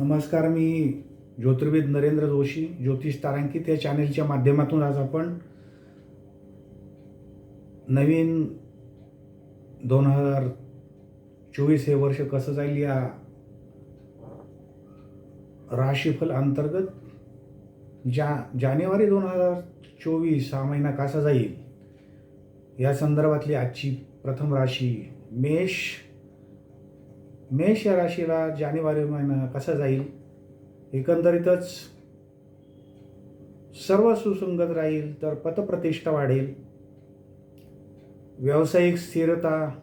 नमस्कार मी ज्योतिर्विद नरेंद्र जोशी ज्योतिष तारांकित या चॅनेलच्या माध्यमातून आज आपण नवीन दोन हजार चोवीस हे वर्ष कसं जाईल या राशीफल अंतर्गत जा जानेवारी दोन हजार चोवीस हा महिना कसा जाईल? या संदर्भातली आजची प्रथम राशी मेष मेष राशीला जानेवारी महिना कसा जाईल? एकंदरीतच सर्व सुसंगत राहील तर पतप्रतिष्ठा वाढेल. व्यावसायिक स्थिरता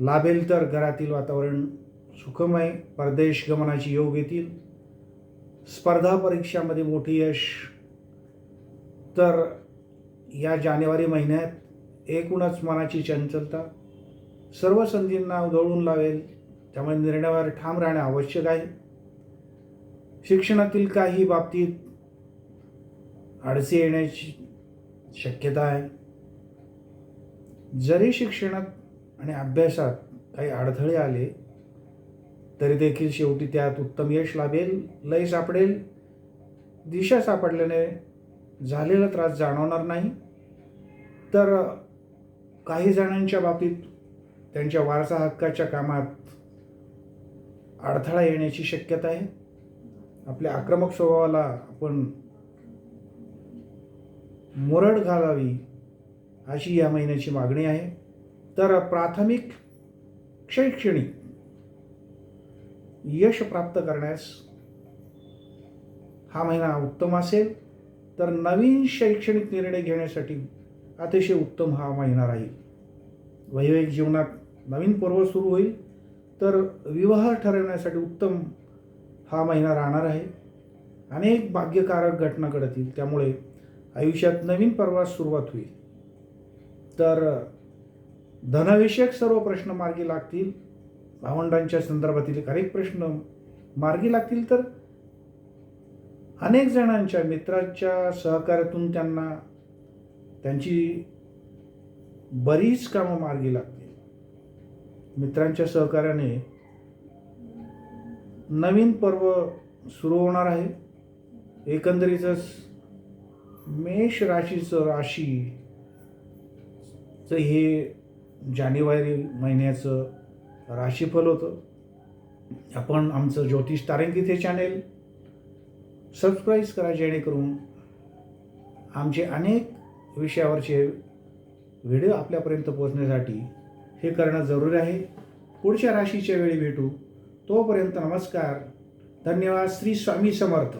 लाभेल तर घरातील वातावरण सुखमय परदेश गमनाची योग येतील. स्पर्धा परीक्षामध्ये मोठी यश. तर या जानेवारी महिन्यात एकूणच मनाची चंचलता सर्व संधींना उधळून लावेल. त्यामुळे निर्णयावर ठाम राहणे आवश्यक आहे. शिक्षणातील काही बाबतीत अडचणी येण्याची शक्यता आहे. जरी शिक्षणात आणि अभ्यासात काही अडथळे आले तरी देखील शेवटी त्यात उत्तम यश लाभेल लय सापडेल. दिशा सापडल्याने झालेला त्रास जाणवणार नाही. तर काही जणांच्या बाबतीत त्यांच्या वारसा हक्काच्या कामात अडथळा येण्याची शक्यता आहे. आपल्या आक्रमक स्वभावाला आपण मुरड घालावी अशी या महिन्याची मागणी आहे. तर प्राथमिक शैक्षणिक यश प्राप्त करण्यास हा महिना उत्तम असेल. तर नवीन शैक्षणिक निर्णय घेण्यासाठी अतिशय उत्तम हा महिना राहील. वैवाहिक जीवनात नवीन पर्व सुरू होईल तर विवाह ठरवण्यासाठी उत्तम हा महिना राहणार आहे. अनेक भाग्यकारक घटना घडतील त्यामुळे आयुष्यात नवीन पर्वास सुरुवात होईल. तर धनविषयक सर्व प्रश्न मार्गी लागतील. भावंडांच्या संदर्भातील अनेक प्रश्न मार्गी लागतील तर अनेक जणांच्या मित्रांच्या सहकार्यातून त्यांना त्यांची बरीच कामं मार्गी लागतील. मित्रांच्या सहकार्याने नवीन पर्व सुरू होणार आहे. एकंदरीतच मेष राशीचं राशीचं हे जानेवारी महिन्याचं राशीफल होतं. आपण आमचं ज्योतिष तारंगित हे चॅनेल सबस्क्राईब करा जेणेकरून आमचे अनेक विषयावरचे व्हिडिओ आपल्यापर्यंत पोहोचण्यासाठी हे करणं जरुरी आहे. पुढच्या राशीच्या वेळी भेटू. तोपर्यंत नमस्कार. धन्यवाद. श्री स्वामी समर्थ.